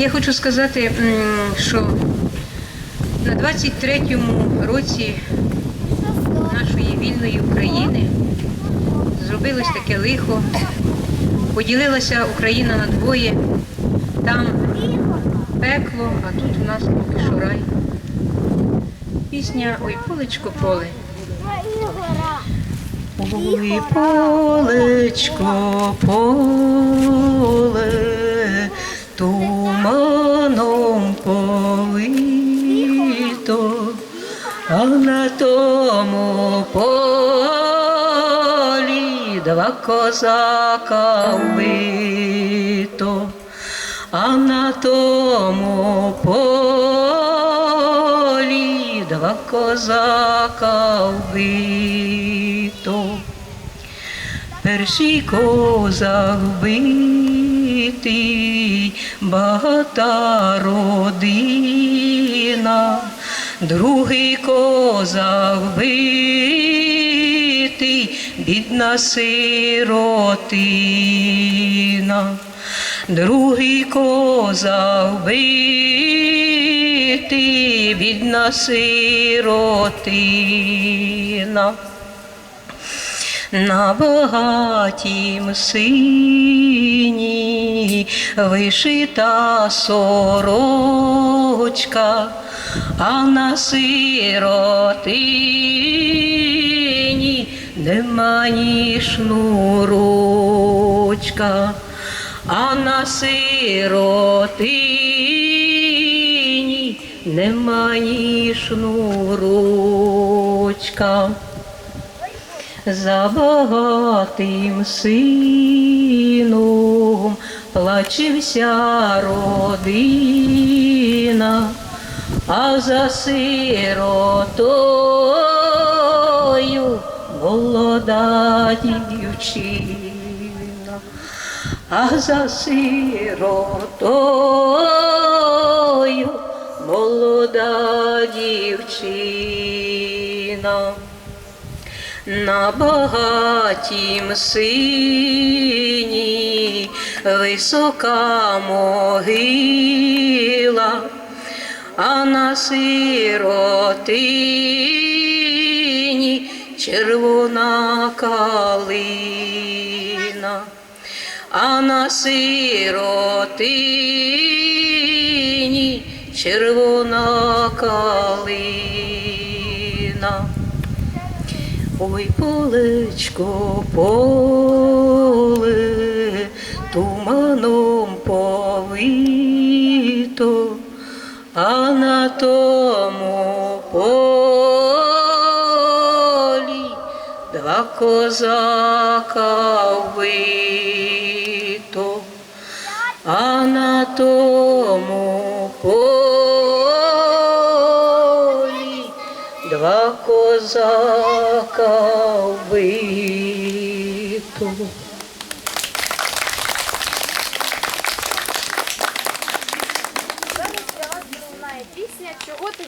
Я хочу сказати, що на 23-му році нашої вільної України зробилось таке лихо. Поділилася Україна на двоє. Там пекло, а тут у нас поки що рай. Пісня Ой, полечко поле. Ой, полечко, поле, повито, а на тому полі два козака вбито, а на тому полі два козака вбито. Перший козак вбитий, багата родина, другий козак вбитий, бідна сиротина, другий козак вбитий, бідна сиротина. На багатім сині вишита сорочка, а на сиротині нема ні шнурочка, а на сиротині нема ні шнурочка. За багатим сином плаче вся родина, а за сиротою молода дівчина, а за сиротою молода дівчина. На багатім сині висока могила, а на сиротині червона калина, а на сиротині червона калина. Ой, полечко, поле, туманом повито, а на тому полі два козака вбито, а на тому полі два козака вбито. Пісня, чого ти